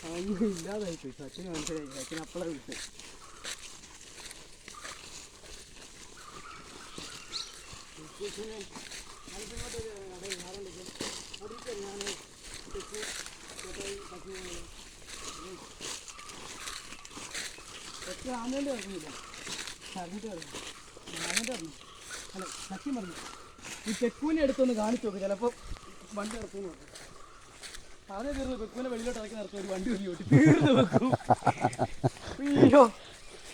അതൊന്നും ഇല്ലാതായി പോയി സച്ചിന് മനസ്സിലായി സച്ചിന് സത്യം പറഞ്ഞു ഈ പെക്കൂനെ എടുത്തൊന്ന് കാണിച്ചു നോക്ക്. ചിലപ്പോൾ വണ്ടി ഇറക്കുന്നു അവനെ തീർന്നു പെക്കൂനെ വെളിയിലോട്ട് ഇറക്കി നിർത്തി ഒരു വണ്ടി വരി തീർന്നു വെക്കും. അയ്യോ.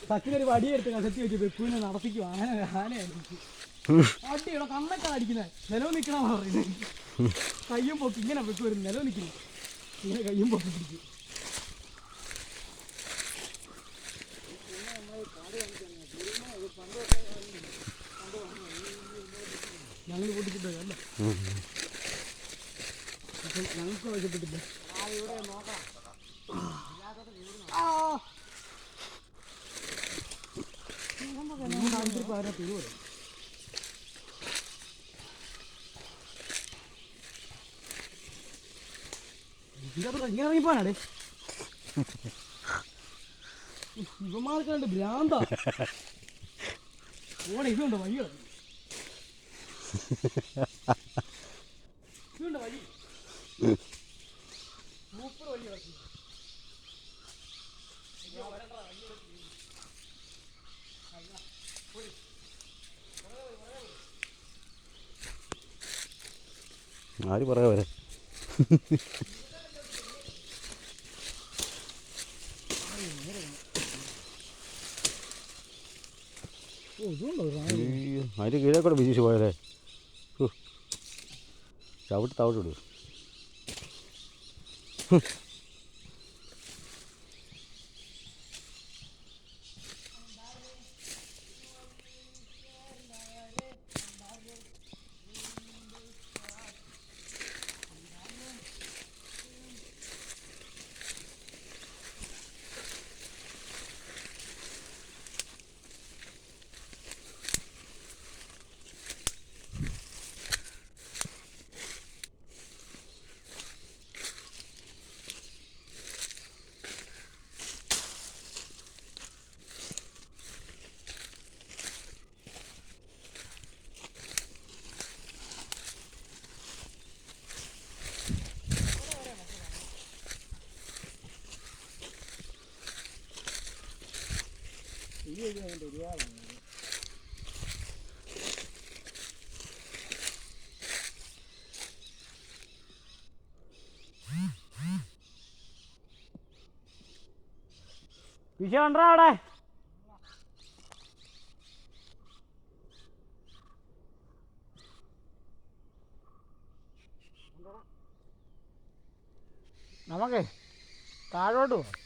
സച്ചിനൊരു വടിയെടുത്ത് കസത്തി വെച്ച് പെക്കൂനെ നടത്തിക്കും. അങ്ങനെ ആനയായിരിക്കും. അടിയുടെ കണ്ണൊക്കെ അടിക്കുന്നത് നിലവ് നിൽക്കണമെന്ന് പറയുന്നത്. കയ്യും പൊക്കി. ഇങ്ങനെ വെക്ക് നിലവ് നിൽക്കുന്നു ഇങ്ങനെ കയ്യും പൊക്കി പിടിക്കും. ഞങ്ങൾ അല്ല? ഞങ്ങൾക്ക് ആവശ്യപ്പെട്ടില്ല. ആ. ഞങ്ങളുടെ അടുത്ത് ഇപ്പൊ ആരാ തെരുവ് വരും? ഇതിനകത്ത് ഇങ്ങനെ ഇറങ്ങിപ്പോനാടേ ഇവന്മാർക്ക് കണ്ട് ഭ്രാന്താ. ഓടെ ഇതുണ്ടോ? വഴി ആര് പറയാ വരെ കീഴേക്കൂടെ അതിന്റെ കീഴേ കൂടെ വിജയിച്ച് പോയതേ. ചവിട്ടി തവിട്ട് വിടും ഈ വഴി അതിന്റെ ഒരുപാടാണ് വിഷയം ഉണ്ടോ അവിടെ? നമുക്ക് താഴോട്ട് പോവാം.